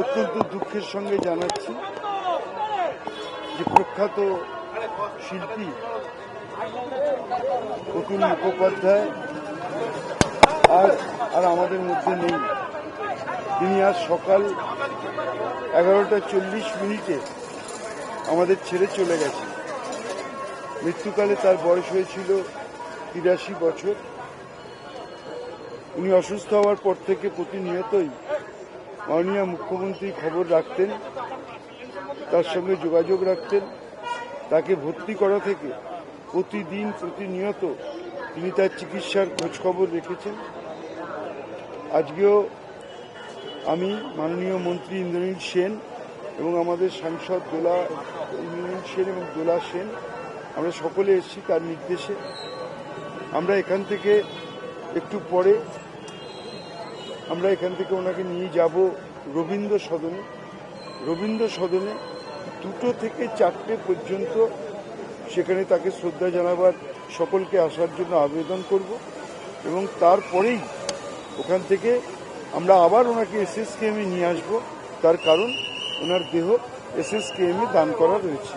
অত্যন্ত দুঃখের সঙ্গে জানাচ্ছি যে প্রখ্যাত শিল্পী অতুল মুখোপাধ্যায় আর আর আমাদের মধ্যে নেই। তিনি আজ সকাল এগারোটা চল্লিশ মিনিটে আমাদের ছেড়ে চলে গেছেন। মৃত্যুকালে তার বয়স হয়েছিল তিরাশি বছর। উনি অসুস্থ হওয়ার পর থেকে প্রতিনিয়তই মাননীয় মুখ্যমন্ত্রী খবর রাখতেন, তার সঙ্গে যোগাযোগ রাখতেন, তাকে ভর্তি করা থেকে প্রতিদিন প্রতিনিয়ত তিনি তার চিকিৎসার খোঁজখবর রেখেছেন। আজকেও আমি মাননীয় মন্ত্রী ইন্দ্রনীল সেন এবং আমাদের সাংসদ দোলা, ইন্দ্রনীল সেন এবং দোলা সেন, আমরা সকলে এসেছি তার নির্দেশে। আমরা এখান থেকে একটু পরে আমরা এখান থেকে ওনাকে নিয়ে যাব রবীন্দ্র সদনে রবীন্দ্র সদনে দুটো থেকে চারটে পর্যন্ত সেখানে তাকে শ্রদ্ধা জানাবার, সকলকে আসার জন্য আবেদন করব এবং তারপরেই ওখান থেকে আমরা আবার ওনাকে এসএসকেএমে নিয়ে আসব। তার কারণ ওনার দেহ এসএসকেএমে দান করা রয়েছে।